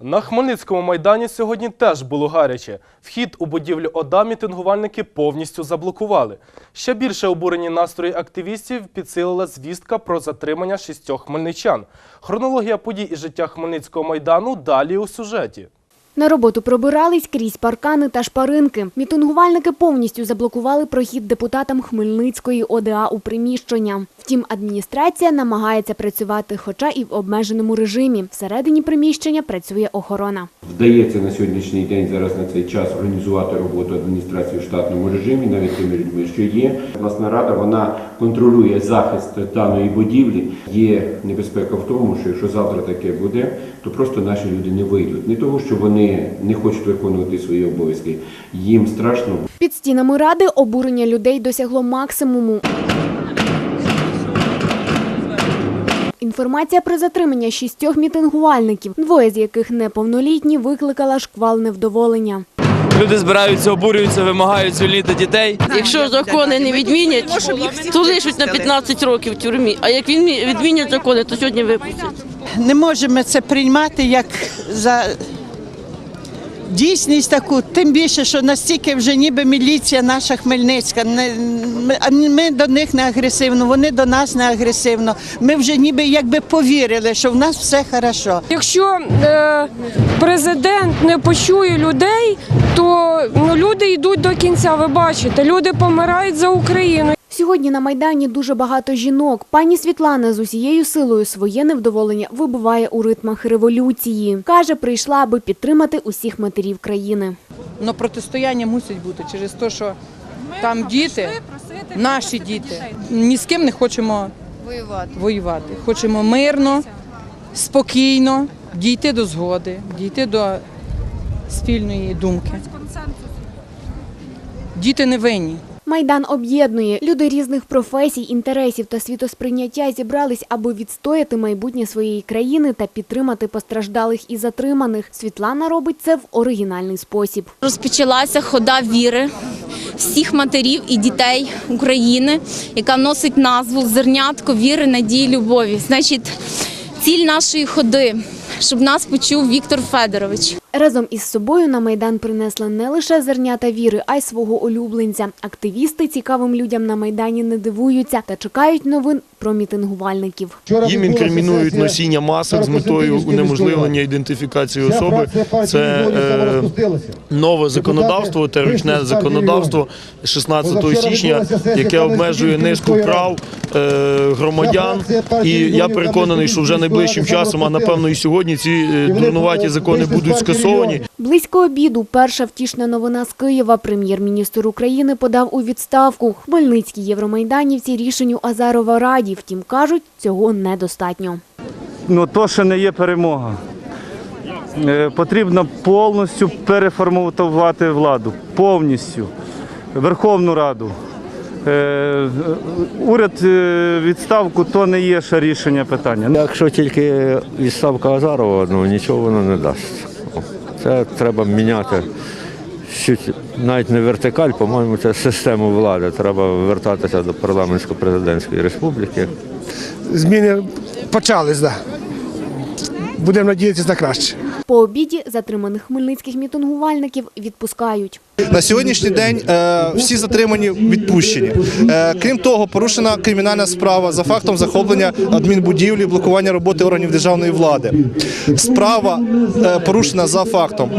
На Хмельницькому майдані сьогодні теж було гаряче. Вхід у будівлю ОДА мітингувальники повністю заблокували. Ще більше обурені настрої активістів підсилила звістка про затримання шістьох хмельничан. Хронологія подій і життя Хмельницького майдану далі у сюжеті. На роботу пробирались крізь паркани та шпаринки. Мітингувальники повністю заблокували прохід депутатам Хмельницької ОДА у приміщення. Втім, адміністрація намагається працювати, хоча і в обмеженому режимі. Всередині приміщення працює охорона. Вдається на сьогоднішній день зараз на цей час організувати роботу адміністрації в штатному режимі, навіть тими людьми, що є. Власна рада вона контролює захист даної будівлі. Є небезпека в тому, що якщо завтра таке буде, то просто наші люди не вийдуть. Не тому, що вони не хочуть виконувати свої обов'язки. Їм страшно, Під стінами ради обурення людей досягло максимуму. Інформація про затримання шістьох мітингувальників, двоє з яких неповнолітні, викликала шквал невдоволення. Люди збираються, обурюються, вимагають звільнити дітей. Якщо закони не відмінять, то лишуть на 15 років в тюрмі. А як він відмінять закони, то сьогодні випустять. не можемо це приймати як за дійсність таку, тим більше, що настільки вже ніби міліція наша Хмельницька. Не, ми, до них не агресивно, вони до нас не агресивно. Ми вже ніби якби повірили, що в нас все хорошо. Якщо е, президент не почує людей, то ну, люди йдуть до кінця. Ви бачите, люди помирають за Україну. Сьогодні на Майдані дуже багато жінок. Пані Світлана з усією силою своє невдоволення вибиває у ритмах революції. Каже, прийшла, аби підтримати усіх матерів країни. Но протистояння мусить бути через те, що там діти, наші діти, ні з ким не хочемо воювати. Хочемо мирно, спокійно дійти до згоди, дійти до спільної думки. Діти не винні. Майдан об'єднує. Люди різних професій, інтересів та світосприйняття зібрались, аби відстояти майбутнє своєї країни та підтримати постраждалих і затриманих. Світлана робить це в оригінальний спосіб. розпочалася хода віри всіх матерів і дітей України, яка носить назву Зернятко віри, надії, любові. Значить, ціль нашої ходи, щоб нас почув Віктор Федорович. Разом із собою на Майдан принесли не лише зернята віри, а й свого улюбленця. Активісти цікавим людям на Майдані не дивуються та чекають новин про мітингувальників. Їм інкримінують носіння масок з метою унеможливлення ідентифікації особи. Це е, нове законодавство, те ручне законодавство 16 січня, яке обмежує низку прав е, громадян. І я переконаний, що вже найближчим часом, а напевно і сьогодні, ці е, дурнуваті закони будуть скасовані. Близько обіду перша втішна новина з Києва. Прем'єр-міністр України подав у відставку. Хмельницькі євромайданівці рішенню Азарова раді. Втім, кажуть, цього недостатньо. ну то ще не є перемога. Е, Потрібно повністю переформатувати владу, повністю Верховну Раду. Е, Уряд е, відставку то не є ще рішення питання. Якщо тільки відставка Азарова, ну нічого воно не дасть. Це треба міняти. Навіть не вертикаль, по-моєму, це систему влади. Треба вертатися до парламентсько-президентської республіки. Зміни почались, так. Будемо надіятися на краще. По обіді затриманих хмельницьких мітингувальників відпускають. На сьогоднішній день е, всі затримані відпущені. Е, крім того, порушена кримінальна справа за фактом захоплення адмінбудівлі, блокування роботи органів державної влади. Справа е, порушена за фактом,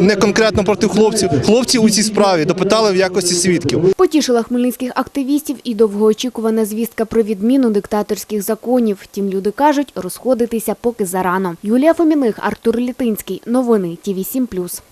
не, конкретно проти хлопців. Хлопці у цій справі допитали в якості свідків. Потішила хмельницьких активістів і довгоочікувана звістка про відміну диктаторських законів. Втім, люди кажуть, розходитися поки зарано. Юлія Фоміних, Артур Літинський. Новини ТІВІ 7+.